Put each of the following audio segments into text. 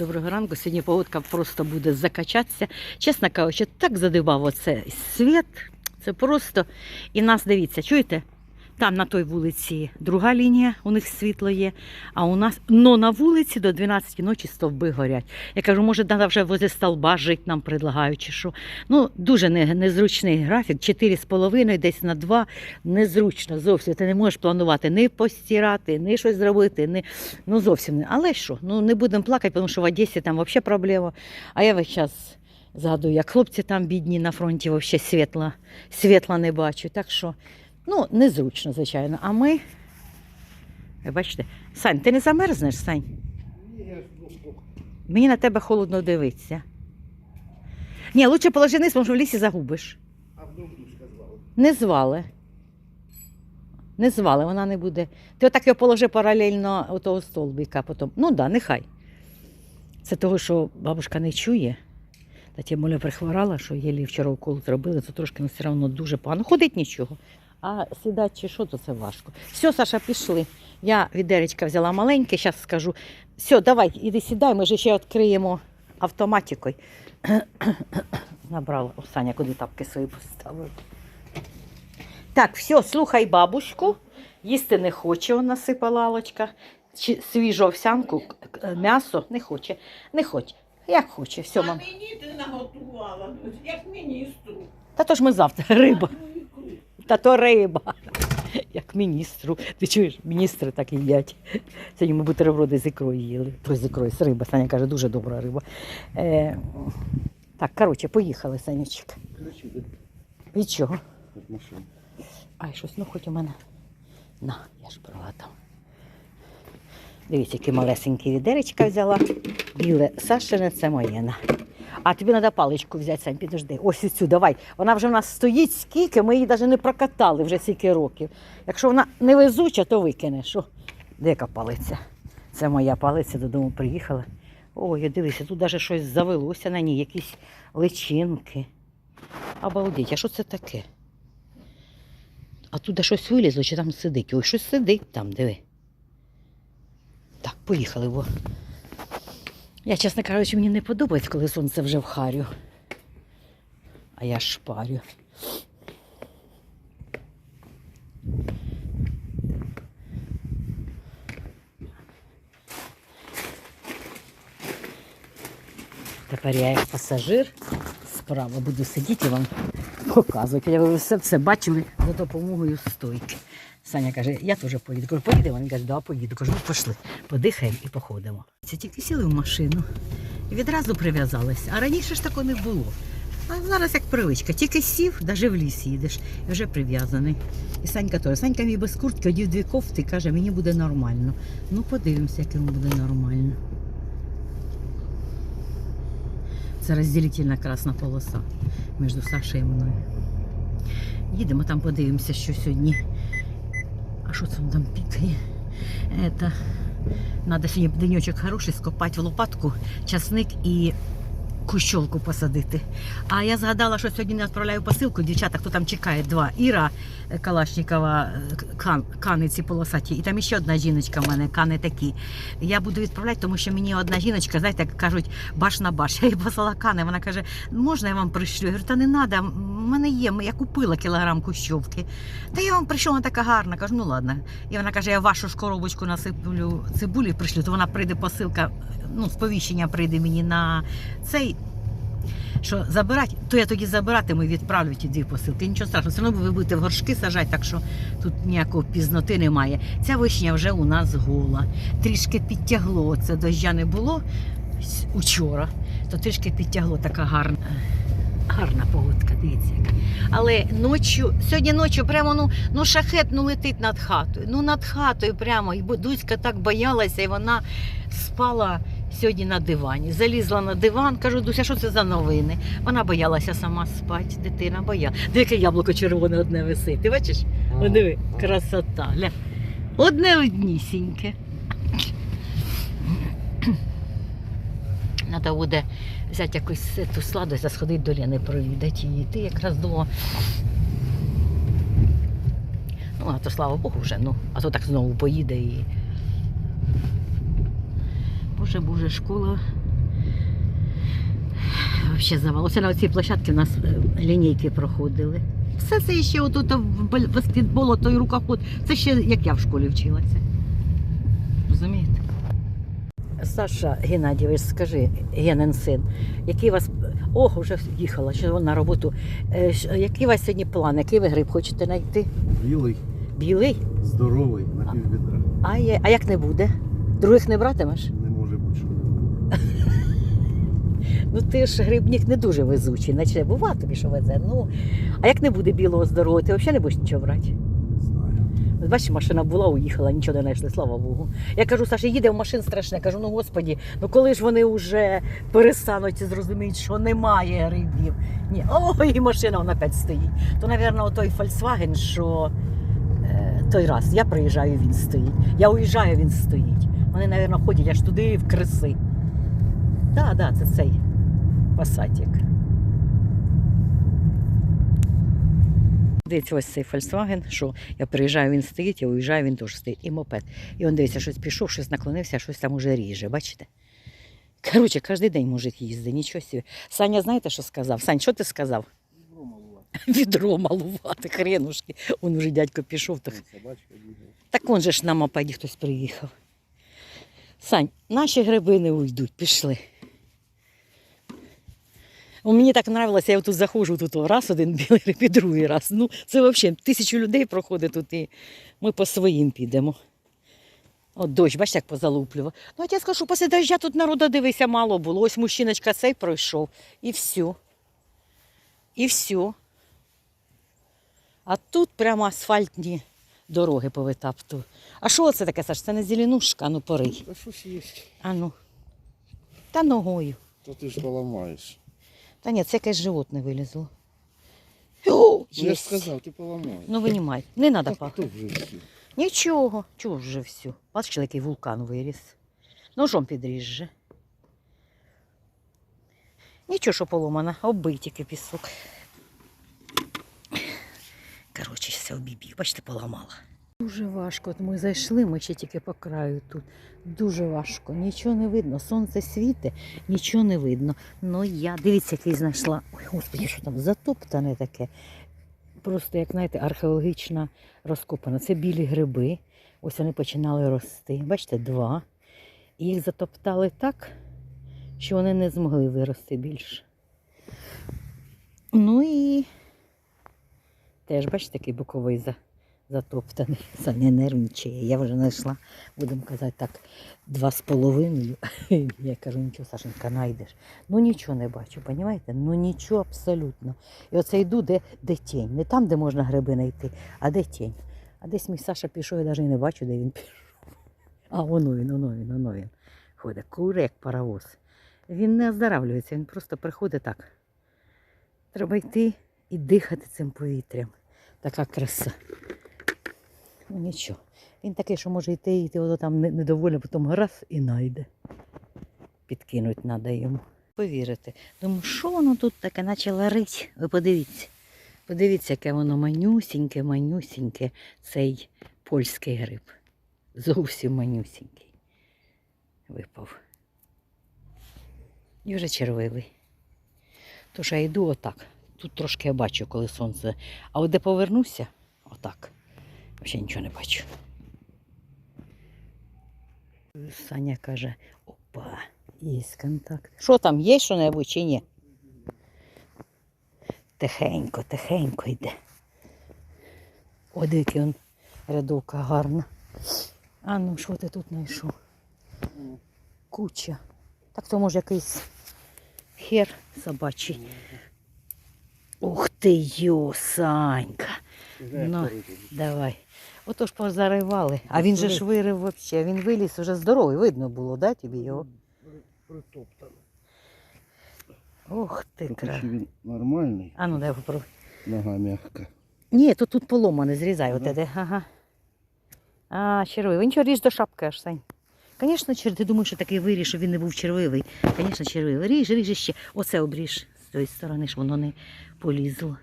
Доброго ранку. Сьогодні погодка просто буде закачатися. Чесно кажучи, так задивав оце світ. Це просто. І нас дивіться, чуєте? Там на той вулиці друга лінія, у них світло є, а у нас но на вулиці до 12 ночі стовби горять. Я кажу, може, треба вже возле столба жити нам предлагають, чи що. Ну, дуже незручний графік, 4,5, десь на 2. Незручно зовсім. Ти не можеш планувати ні постирати, ні щось зробити, ні, Ну, зовсім не. Але що? Ну, не будемо плакати, тому що в Одесі там взагалі проблема. А я весь час згадую, як хлопці там бідні на фронті взагалі світла, світла не бачу. Так що, ну, незручно, звичайно. А ми. Ви бачите, Сань, ти не замерзнеш, Сань? Мені на тебе холодно дивитися. Ні, лучше положи низ, що в лісі загубиш. А вдруг звала? Не звали. Не звали, вона не буде. Ти отак його положи паралельно у того столбика потім. Ну так, да, нехай. Це того, що бабушка не чує. Та тим Моля прихворала, що єлі вчора укол зробили, то трошки ну, все одно дуже погано. Ходить нічого. А сідати чи що, то це важко. Все, Саша, пішли. Я відеречка взяла маленьке, зараз скажу. Все, давай, іди сідай, ми ж ще відкриємо автоматикою. Набрала. Саня, куди тапки свої поставив. Так, все, слухай бабушку. Їсти не хоче, вона сипала Алочка. Чи свіжу овсянку, к- м'ясо не хоче. Не хоче. Як хоче, все, А мам. мені ти наготувала, як міністру. Та то ж ми завтра риба. Та то риба. Як міністру. Ти чуєш, міністри так і їдять. Сьогодні ми бутерброди з ікрою їли. Той з ікрою, з риба. Саня каже, дуже добра риба. Е, так, коротше, поїхали, Санючик. Ключі від, чого? Ай, щось, ну хоч у мене. На, я ж брала там. Дивіться, які малесенькі відеречка взяла. Біле Сашине, це моє. А тобі треба паличку взяти, Сань, підожди. Ось цю, давай. Вона вже в нас стоїть скільки, ми її навіть не прокатали вже стільки років. Якщо вона не везуча, то викине. Що? Де яка палиця? Це моя палиця, додому приїхала. Ой, дивися, тут навіть щось завелося на ній, якісь личинки. Обалдеть, а що це таке? А туди щось вилізло, чи там сидить? Ой, щось сидить там, диви. Так, поїхали, бо. Я, чесно кажучи, мені не подобається, коли сонце вже в харю. А я шпарю. Тепер я як пасажир справа буду сидіти і вам показувати. Я ви все, все бачили за допомогою стойки. Саня каже, я теж поїду. Кажу, поїдемо? Він каже, да, поїду. Кажу, ну пішли, подихаємо і походимо. Це тільки сіли в машину і відразу прив'язалися. А раніше ж такого не було. А зараз як привичка. Тільки сів, навіть в ліс їдеш, і вже прив'язаний. І Санька теж. Санька мій без куртки одів дві кофти і каже, мені буде нормально. Ну, подивимося, як йому буде нормально. Це розділительна красна полоса між Сашею і мною. Їдемо там, подивимося, що сьогодні. Що це там пікає? Это... Надо сьогодні денечок хороший скопати в лопатку, часник і кущолку посадити. А я згадала, що сьогодні не відправляю посилку. Дівчата, хто там чекає, два. Іра е, Калашникова, е, кан, кани полосаті. І там ще одна жіночка в мене, кани такі. Я буду відправляти, тому що мені одна жіночка, знаєте, як кажуть, баш на баш. Я їй послала кани. Вона каже, можна я вам пришлю? Я говорю, та не треба, в мене є, я купила кілограм кущовки. Та я вам прийшла, вона така гарна. Кажу, ну ладно. І вона каже, я вашу ж коробочку насиплю цибулі пришлю, то вона прийде посилка, ну, сповіщення прийде мені на цей. Що забирати, то я тоді забиратиму і відправлю ті дві посилки. Нічого страшного, все одно ви будете в горшки сажати, так що тут ніякої пізноти немає. Ця вишня вже у нас гола. Трішки підтягло. Це дождя не було учора, то трішки підтягло така гарна. Гарна погодка, дивіться. яка. Але ночі, сьогодні ночі прямо ну, ну шахет ну, летить над хатою. Ну над хатою прямо. І бо- Дуська так боялася, і вона спала сьогодні на дивані. Залізла на диван, кажу, Дуся, що це за новини? Вона боялася сама спати, дитина боялася. Дике яблуко червоне одне висить. Ти бачиш? О, диви, красота. Ля. Одне однісіньке. Треба буде взяти якусь ту сладость, а сходити до Лени провідати її. Ти якраз думала. Ну, а то слава Богу вже, ну, а то так знову поїде і. Боже, Боже, школа взагалі завал. Оце на цій площадці у нас е, лінійки проходили. Все це ще отут баскетбол, той рукоход. Це ще як я в школі вчилася. Розумієте? Саша Геннадійович, скажи, Генен син, який у вас. Ох, вже їхала, що на роботу. Е, Який у вас сьогодні план? Який ви гриб хочете знайти? Білий, Білий? здоровий, на піввідра. А, є- а як не буде? Других не братимеш? Не може бути, що Ну ти ж грибник не дуже везучий, наче бува тобі, що везе. Ну, а як не буде білого здорового, ти взагалі не будеш нічого брати? Бачиш, машина була, уїхала, нічого не знайшли, слава Богу. Я кажу, Саша, їде в машин страшне. Кажу, ну господі, ну коли ж вони вже перестануть і зрозуміють, що немає грибів. Ні, ой, і машина вона опять стоїть. То, мабуть, той Volkswagen, що е, той раз я приїжджаю, він стоїть. Я уїжджаю, він стоїть. Вони, мабуть, ходять аж туди в криси. Так, так, це цей пасатік. Дивіться, ось цей Volkswagen, що я приїжджаю, він стоїть, я уїжджаю, він теж стоїть. І мопед. І він дивиться, щось пішов, щось наклонився, щось там уже ріже, бачите? Коротше, кожен день мужик їздить, нічого собі. Саня, знаєте, що сказав? Сань, що ти сказав? Відро малувати, Відро малувати, хренушки. Он уже дядько пішов. Так, так он же ж на мопеді хтось приїхав. Сань, наші гриби не уйдуть, пішли. О, Мені так нравилося, я тут заходжу, тут раз один білий гриб і другий раз. Ну, це взагалі тисячу людей проходить тут і ми по своїм підемо. От дощ, бачите, як позалуплював. Ну, а я скажу, що після дождя тут народу дивися мало було. Ось мужчиночка цей пройшов. І все. І все. А тут прямо асфальтні дороги повитапту. А що це таке, Саш? Це не зеленушка, ну порий. Та щось є. А ну. Та ногою. То ти ж поламаєш. Та ні, це якесь животне вилізло. О, Ну, я ж єсть. сказав, ти поламаєш. Ну винімай. Не треба Так пахати. вже всі? Нічого. Чого вже все? Бачиш, який вулкан виріс. Ножом підріжже. Нічого, що поломана, оббий тільки пісок. Коротше, все обіб'ю. Бачите, поламала. Дуже важко. От ми зайшли, ми ще тільки по краю тут. Дуже важко. Нічого не видно. Сонце світе, нічого не видно. Ну я, дивіться, який знайшла. Ой, господи, що там затоптане таке. Просто, як знаєте, археологічна розкопана. Це білі гриби. Ось вони починали рости. Бачите, два. І їх затоптали так, що вони не змогли вирости більше. Ну і теж, бачите, такий боковий за, затоптаний. Саня нервничає. Я вже знайшла, будемо казати так, два з половиною. Я кажу, нічого, Сашенька, знайдеш. Ну нічого не бачу, розумієте? Ну нічого абсолютно. І оце йду, де, де тінь. Не там, де можна гриби знайти, а де тінь. А десь мій Саша пішов, я навіть не бачу, де він пішов. А воно він, воно він, воно він. Ходить, куре, як паровоз. Він не оздоравлюється, він просто приходить так. Треба йти і дихати цим повітрям. Така краса. Ну нічого. Він такий, що може йти, йти, воно там не- недовольно, потім раз і найде. Підкинуть треба йому. Повірите. Думаю, що воно тут таке, наче ларить. Ви подивіться. Подивіться, яке воно манюсіньке, манюсіньке, цей польський гриб. Зовсім манюсінький. Випав. І вже червивий. Тож я йду отак. Тут трошки я бачу, коли сонце. А от де повернуся, отак. Взагалі нічого не бачу. Саня каже, опа, є контакт. Що там, є що-небудь чи ні? Тихенько, тихенько йде. О, дикий он рядовка гарна. А ну, що ти тут знайшов? Куча. Так то може якийсь хер собачий. Ух ти йо, Санька. Ну, давай. Отож позаривали. А він же ж вирив взагалі. Він виліз уже здоровий, видно було, да, тобі його? Притоптано. Ух ти, кра. він нормальний, А ну дай попробуй. нога м'яка. Ні, то тут поломане, зрізай от іде. Ага. А, червивий. Нічого, ріж до шапки аж, Сань. Звісно, чер... ти думаєш, що такий виріж, що він не був червивий. Звісно, червивий. Ріж, ріж ще. Оце обріж з тої сторони, щоб воно не полізло.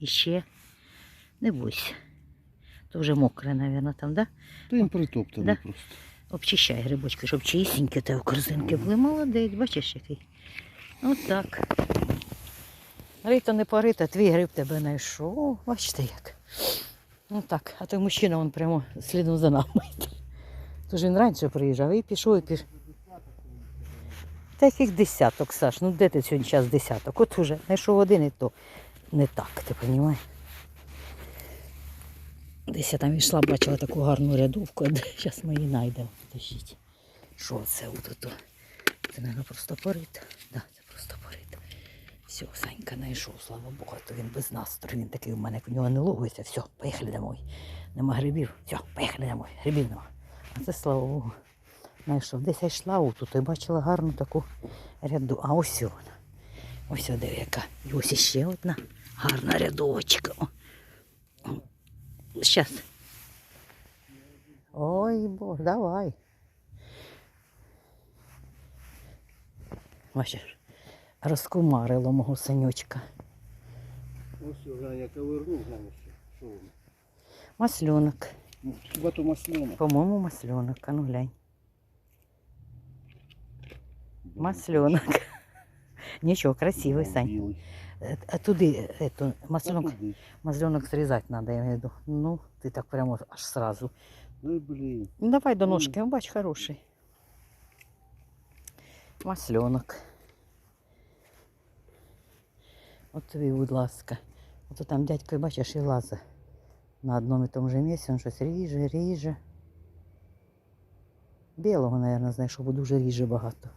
І ще. Не бойся. То вже мокре, мабуть, там, да? То він притоптаний Да. просто. Обчищай грибочки, щоб чистенькі та корзинки були. Молодець, бачиш який. Отак. Рита не порита, твій гриб тебе знайшов. Бачите як. Ну так, а той мужчина він прямо слідом за нами. Тож він раніше приїжджав і пішов, і пішов. Та яких десяток, Саш, ну де ти сьогодні час десяток? От уже знайшов один і то не так, ти розумієш? Десь я там йшла, бачила таку гарну рядовку, зараз ми її знайдемо. Подождіть. Що це тут? Це, мабуть, просто порит. Да, це просто порит. Все, Санька знайшов, слава Богу, то він без настрою. Він такий у мене, у нього не ловиться. Все, поїхали домой. Нема грибів. Все, поїхали домой. Грибів нема. А це слава Богу. Знайшов. Десь я йшла отут і бачила гарну таку ряду. А ось вона. Ось де яка. І ось іще одна гарна рядовочка. О. Щас. Ой, Боже, давай. Бачиш, розкумарило мого синючка. Ось Женя ковирнув, Женя ще. Що воно? Масльонок. Ну, хіба то маслина? По-моєму, масльонок. А ну глянь. Масльонок. Нічого, красивий, Сань. Білий. А туди масльонок, туди. масльонок зрізати треба, я веду. Ну, ти так прямо аж сразу. Ой, блін. Ну, давай до Ну. ножки, бач, хороший. Масленок. От тобі, будь ласка. Ото там дядько, бачиш, і лаза. На одному і тому же місці, він щось ріже, ріже. Білого, мабуть, знайшов, бо дуже ріже багато.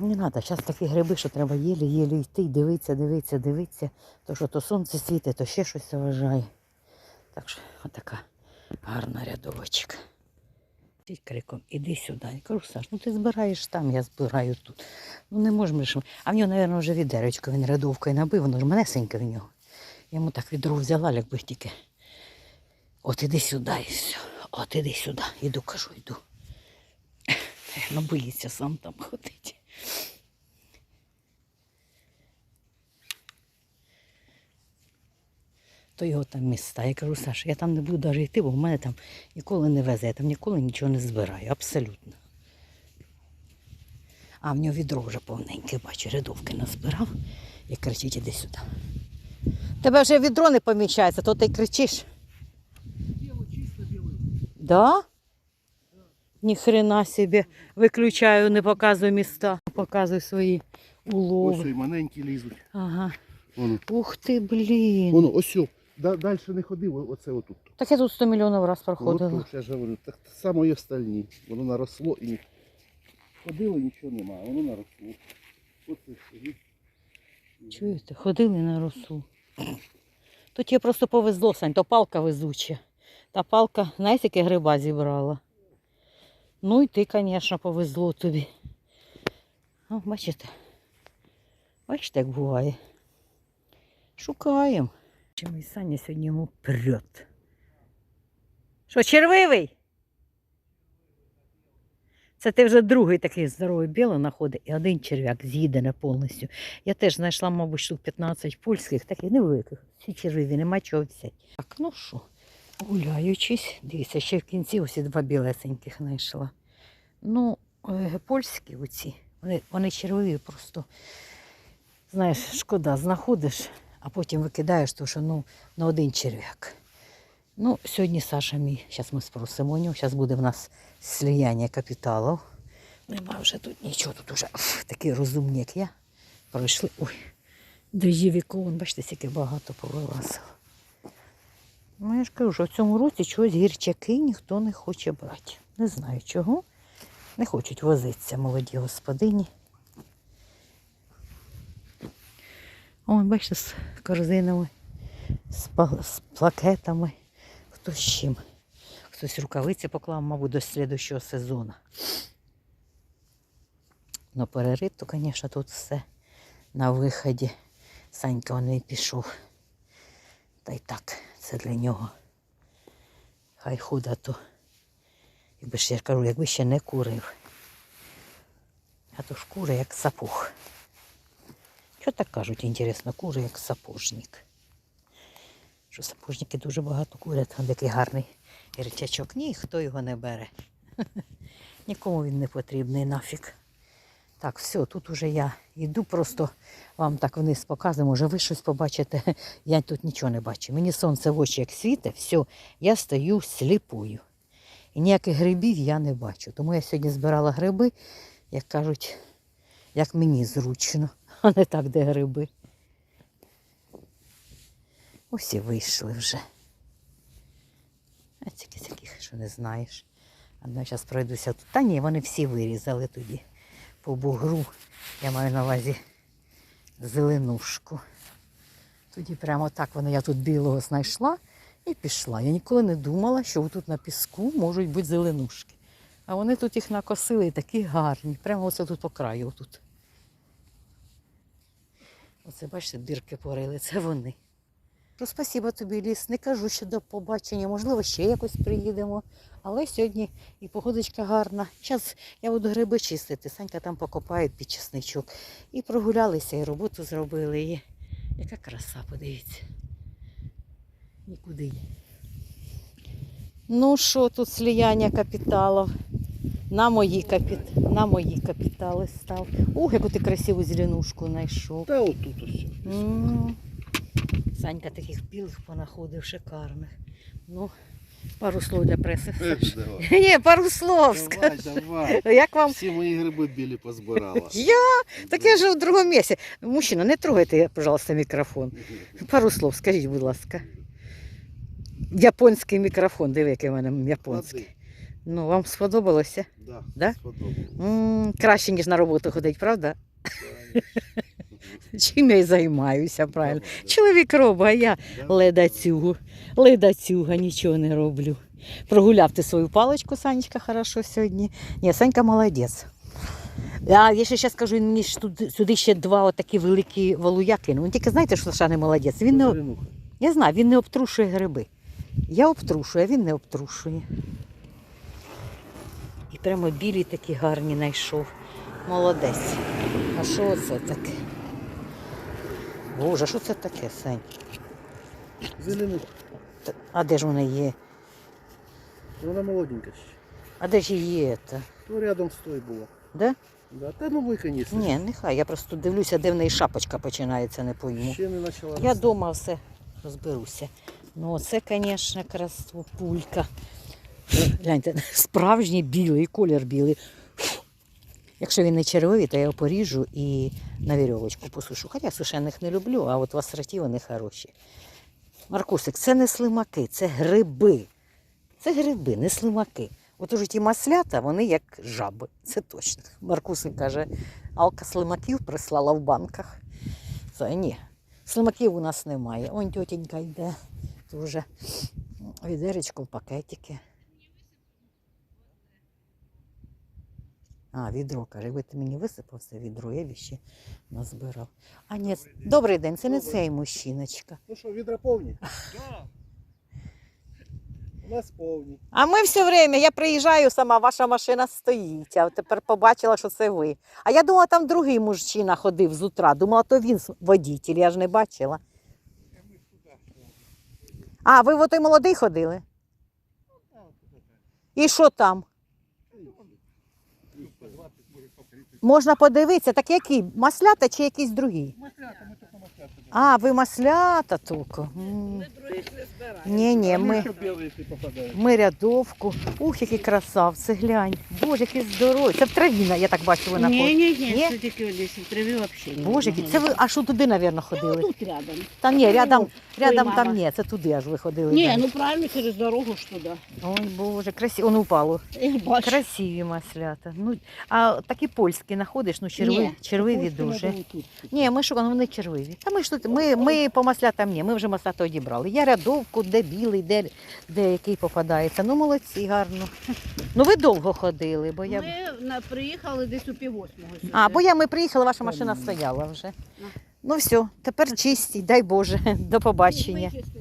Не треба, зараз такі гриби, що треба єлі-єлі йти, дивитися, дивитися, дивитися. То що то сонце світить, то ще щось заважає. Так що, отака гарна рядовочка. Тіть криком, іди сюди. Я кажу, Саш, ну ти збираєш там, я збираю тут. Ну не можемо ж. А в нього, мабуть, вже відеречко, він рядовкою набив, воно ж манесеньке в нього. Я йому так відро взяла, якби тільки. От іди сюди і все. От іди сюди. Іду, кажу, йду. Ну, боїться сам там ходити. То його там міста. Я кажу, Саша, я там не буду навіть йти, бо в мене там ніколи не везе, я там ніколи нічого не збираю, абсолютно. А в нього відро вже повненьке, бачу, рядовки назбирав і кричить, іди сюди. Тебе вже відро не помічається, то ти кричиш. Біло, чисто білий. Да? Ні хрена собі. Виключаю, не показую міста, показую свої Ось улови. і маленькі лізуть. Ага. Воно. Ух ти, блін. Воно, ось. Да, далі не ходив, оце отут. Так я тут 100 мільйонів раз От, проходила. то я ж говорю, так само і остальні. Воно наросло і ходило, нічого немає, воно наросло. Оце сидить. Чуєте, ходили на росу. Тут тебе просто повезло, Сань, то палка везуча. Та палка, знаєш, яке гриба зібрала. Ну і ти, звісно, повезло тобі. О, бачите? Бачите, як буває. Шукаємо. Чи мій Саня сьогодні йому прет. Що, червивий? Це ти вже другий такий здоровий білий знаходить і один черв'як з'їдене повністю. Я теж знайшла, мабуть, штук 15 польських, таких невеликих. Всі червиві, нема чого взяти. Так, ну що, гуляючись, дивіться, ще в кінці ось два білесеньких знайшла. Ну, е, польські оці, вони, вони червиві просто. Знаєш, шкода, знаходиш, а потім викидаєш, тому що ну, на один черв'як. Ну, сьогодні Саша мій, зараз ми спросимо у нього, зараз буде в нас слияння капіталів. Нема вже тут нічого, тут уже розумний, як я. Пройшли. Ой, дождєві колон, бачите, скільки багато повилазило. Ну, я ж кажу, що в цьому році чогось гірчаки ніхто не хоче брати. Не знаю чого. Не хочуть возитися молоді господині. О, бачите, з корзинами, з, плакетами. Хто з чим. Хтось рукавиці поклав, мабуть, до слідущого сезону. Ну, перерив, то, звісно, тут все на виході. Санька і пішов. Та й так, це для нього. Хай худа то. Якби ж я кажу, якби ще не курив. А то ж кури як сапог. Що так кажуть, інтересно, кури як сапожник. Що сапожники дуже багато курять, там такий гарний речачок. Ні, хто його не бере. Нікому він не потрібний нафіг. Так, все, тут уже я йду, просто вам так вниз показую, може ви щось побачите. Я тут нічого не бачу. Мені сонце в очі як світе, все, я стою сліпою. І ніяких грибів я не бачу. Тому я сьогодні збирала гриби, як кажуть, як мені зручно, а не так, де гриби. Ось і вийшли вже. А тільки таких, що не знаєш. А зараз пройдуся тут. Та ні, вони всі вирізали тоді по бугру. Я маю на увазі зеленушку. Тоді прямо так воно я тут білого знайшла і пішла. Я ніколи не думала, що тут на піску можуть бути зеленушки. А вони тут їх накосили і такі гарні. Прямо оце тут по краю. Отут. Оце, бачите, дірки порили, це вони. Що спасіба тобі, ліс. Не кажу, що до побачення. Можливо, ще якось приїдемо. Але сьогодні і погодочка гарна. Зараз я буду гриби чистити. Санька там покопає під чесничок. І прогулялися, і роботу зробили. І яка краса, подивіться. Нікуди. Ну що тут сліяння капіталів? На мої, капіт... на мої капітали став. Ух, яку ти красиву зеленушку знайшов. Та отут ось. Санька таких білих понаходив шикарних. Ну, пару слов для преси. Е. Ні, пару слов Давай, давай. Як вам? Всі мої гриби білі позбирала. Я? Так я ж в другому місці. Мужчина, не трогайте, пожалуйста, мікрофон. Пару слов, скажіть, будь ласка. Японський мікрофон, диви, який в мене японський. Ну, вам сподобалося? Да, Да? сподобалось. м краще, ніж на роботу ходить, правда? Конечно. Чим я і займаюся, правильно. Чоловік робить, а я да. ледацюгу. Ледацюга, нічого не роблю. Прогуляв ти свою паличку, Санечка, хорошо сьогодні. Ні, Санька молодець. А я ще зараз скажу, мені ж тут, сюди ще два отакі великі валуя кинув. Він тільки знаєте, що Саша не молодець. Він не, я знаю, він не обтрушує гриби. Я обтрушую, а він не обтрушує. І прямо білі такі гарні знайшов. Молодець. А що це таке? Боже, що це таке, Сань? Зеленуха. Та- А де ж вона є? Вона молоденька ще. А де ж її? Це? Ну, рядом з тою була. Да? Да. Та ну виконіс. Ні, нехай. Я просто дивлюся, де в неї шапочка починається, не пойму. Ще не почала. Я вдома все розберуся. Ну, це, звісно, красу пулька. Гляньте, справжній білий, колір білий. Якщо він не червивий, то я його поріжу і на вірьовочку посушу. Хоча сушених не люблю, а от в асорті вони хороші. Маркусик, це не слимаки, це гриби. Це гриби, не слимаки. От уже ті маслята, вони як жаби. Це точно. Маркусик каже, алка слимаків прислала в банках. Це ні. Слимаків у нас немає. Он тітенька йде. Дуже відеречко в пакетики. А, відро, каже, ви ти мені висипав це відро, я ще назбирав. А ні, добрий день, це не цей мужчиночка. Ну що, відра повні? У нас повні. А ми все время, я приїжджаю сама, ваша машина стоїть, а тепер побачила, що це ви. А я думала, там другий мужчина ходив з утра. Думала, то він водитель, я ж не бачила. А, ви в той молодий ходили? І що там? Можна подивитися, так які? Маслята чи якісь другі? А, ви маслята тільки. М. Ні, ні, ми. білий, який попадає. Ми рядовку. Ух, який красавці, глянь. Боже, який здоровий. Це в траві, я так бачу, ви на Ні, ні, Ні? ні, це тільки десь в траві взагалі. Боже, які- це ви аж туди, мабуть, ходили. Тут рядом. Та ні, рядом, рядом там ні, це туди аж ви ходили. Ні, ну правильно через дорогу ж туди. Ой, Боже, красиво. Он упало. Я бачу. Красиві маслята. Ну, а такі польські знаходиш, ну черви, Ні, червиві дуже. Ні, ми шукали, вони червиві. Та ми ж тут, ми, ми по маслятам ні, ми вже маслята одібрали. Я рядовку, де білий, де, де який попадається. Ну, молодці, гарно. Ну ви довго ходили, бо я. Ми на, приїхали десь у пів восьмого сюди. А, бо я ми приїхали, ваша машина стояла вже. Ну все, тепер чисті, дай Боже, до побачення. Вичистити.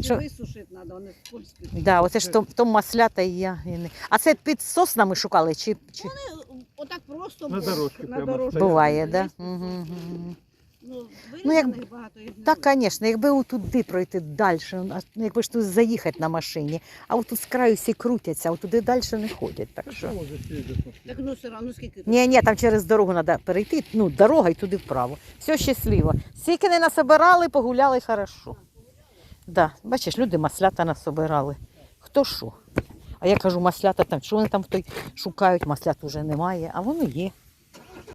Що? Висушити треба, вони скользкі. Да, оце ж то, то маслята і я. і не- А це під соснами шукали чи, чи... Отак просто На бо- дорожці на прямо дорожці. стоять. буває, да? Угу, угу. Ну, Ну, як- багато їх Так, звісно, якби отуди пройти далі, ну, якби ж тут заїхати на машині, а отут з краю всі крутяться, а туди далі не ходять. Так що. Так ну все одно скільки? Ні, ні, там через дорогу треба перейти, ну, дорога і туди вправо. Все щасливо. Стільки не насобирали, погуляли хорошо. Да, бачиш, люди маслята насобирали. Хто що? А я кажу, маслята там, що вони там в той шукають, маслят уже немає, а воно є.